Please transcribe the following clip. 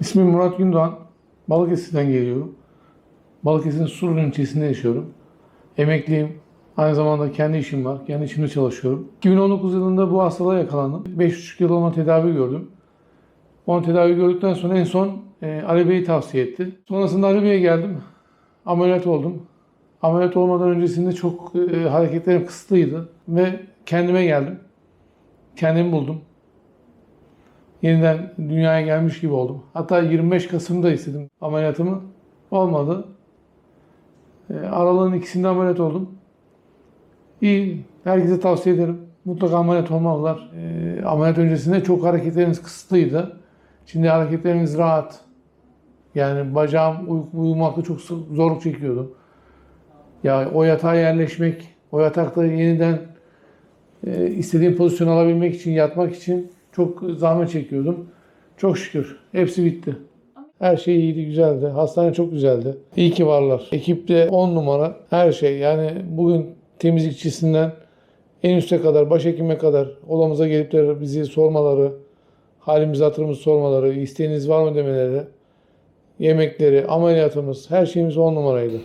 İsmim Murat Gündoğan. Balıkesir'den geliyorum. Balıkesir'in Surlu ilçesinde yaşıyorum. Emekliyim. Aynı zamanda kendi işim var. Kendi işimde çalışıyorum. 2019 yılında bu hastalığa yakalandım. 5,5 yıl ona tedavi gördüm. Onu tedavi gördükten sonra en son e, Ali Bey'i tavsiye etti. Sonrasında Ali Bey'e geldim. Ameliyat oldum. Ameliyat olmadan öncesinde çok e, hareketlerim kısıtlıydı. Ve kendime geldim. Kendimi buldum yeniden dünyaya gelmiş gibi oldum. Hatta 25 Kasım'da istedim ameliyatımı. Olmadı. E, Aralığın ikisinde ameliyat oldum. İyi. Herkese tavsiye ederim. Mutlaka ameliyat olmalılar. E, ameliyat öncesinde çok hareketlerimiz kısıtlıydı. Şimdi hareketlerimiz rahat. Yani bacağım uy- uyumakta çok zorluk çekiyordu. Ya o yatağa yerleşmek, o yatakta yeniden e, istediğim pozisyon alabilmek için, yatmak için çok zahmet çekiyordum. Çok şükür. Hepsi bitti. Her şey iyiydi, güzeldi. Hastane çok güzeldi. İyi ki varlar. Ekipte 10 numara her şey. Yani bugün temizlikçisinden en üste kadar, başhekime kadar odamıza gelip de bizi sormaları, halimizi hatırımızı sormaları, isteğiniz var mı demeleri, yemekleri, ameliyatımız, her şeyimiz 10 numaraydı.